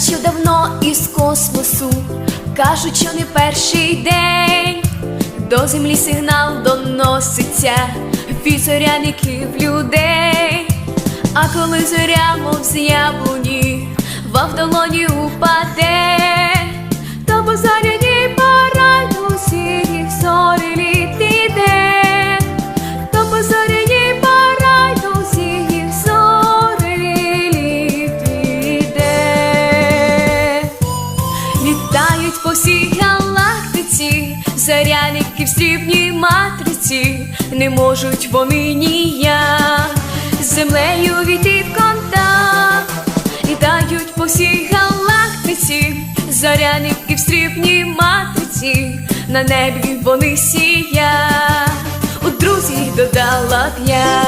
Кажуть, що давно із космосу, кажуть, що не перший день. До землі сигнал доноситься. Від зоряників людей, а коли зоря, мов з яблуні, вам в долоні упаде. Заряники в срібній матриці, не можуть вони ніяк з землею війти в контакт, літають по всій галактиці, заряники в срібній матриці, на небі вони сіять, у друзі додала б я.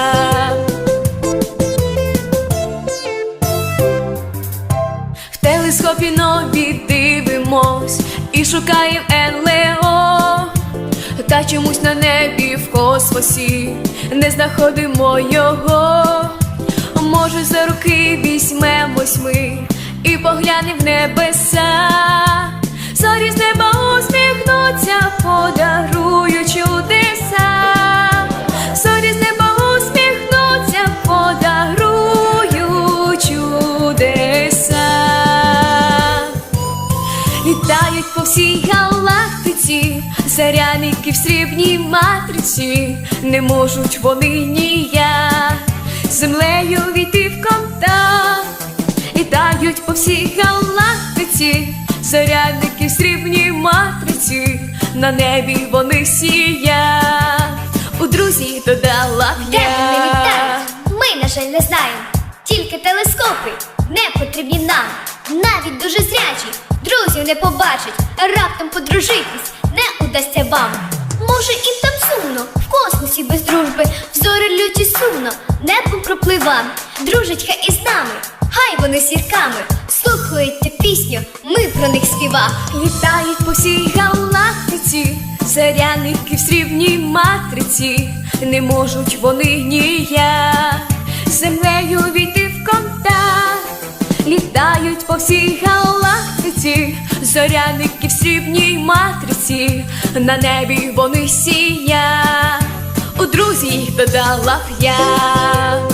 В телескопі нові дивимось і шукаємо НЛО Та чомусь на небі в космосі не знаходимо його. Може, за руки візьмемось ми і поглянемо в небеса. Зорі Літають по всій галактиці, заряники в срібній матриці, не можуть вони ніяк землею війти в контакт. Літають по всій галактиці, зарядники в срібній матриці, на небі вони сіять. У друзі додала б Де вони? Ми, на жаль, не знаємо. Тільки телескопи не потрібні нам. Навіть дуже зрячі друзів не побачать, раптом подружитись не удасться вам. Може, і там сумно, в космосі без дружби, взори люті сумно, небом проплива. Дружать хай із нами, хай вони зірками, слухають пісню, ми про них співа. Літають по всій галактиці, заряники в срібній матриці, не можуть вони ніяк землею війти в контакт. Літають по всій галактиці, зоряники в срібній матриці, на небі вони сія, У друзі додала б я.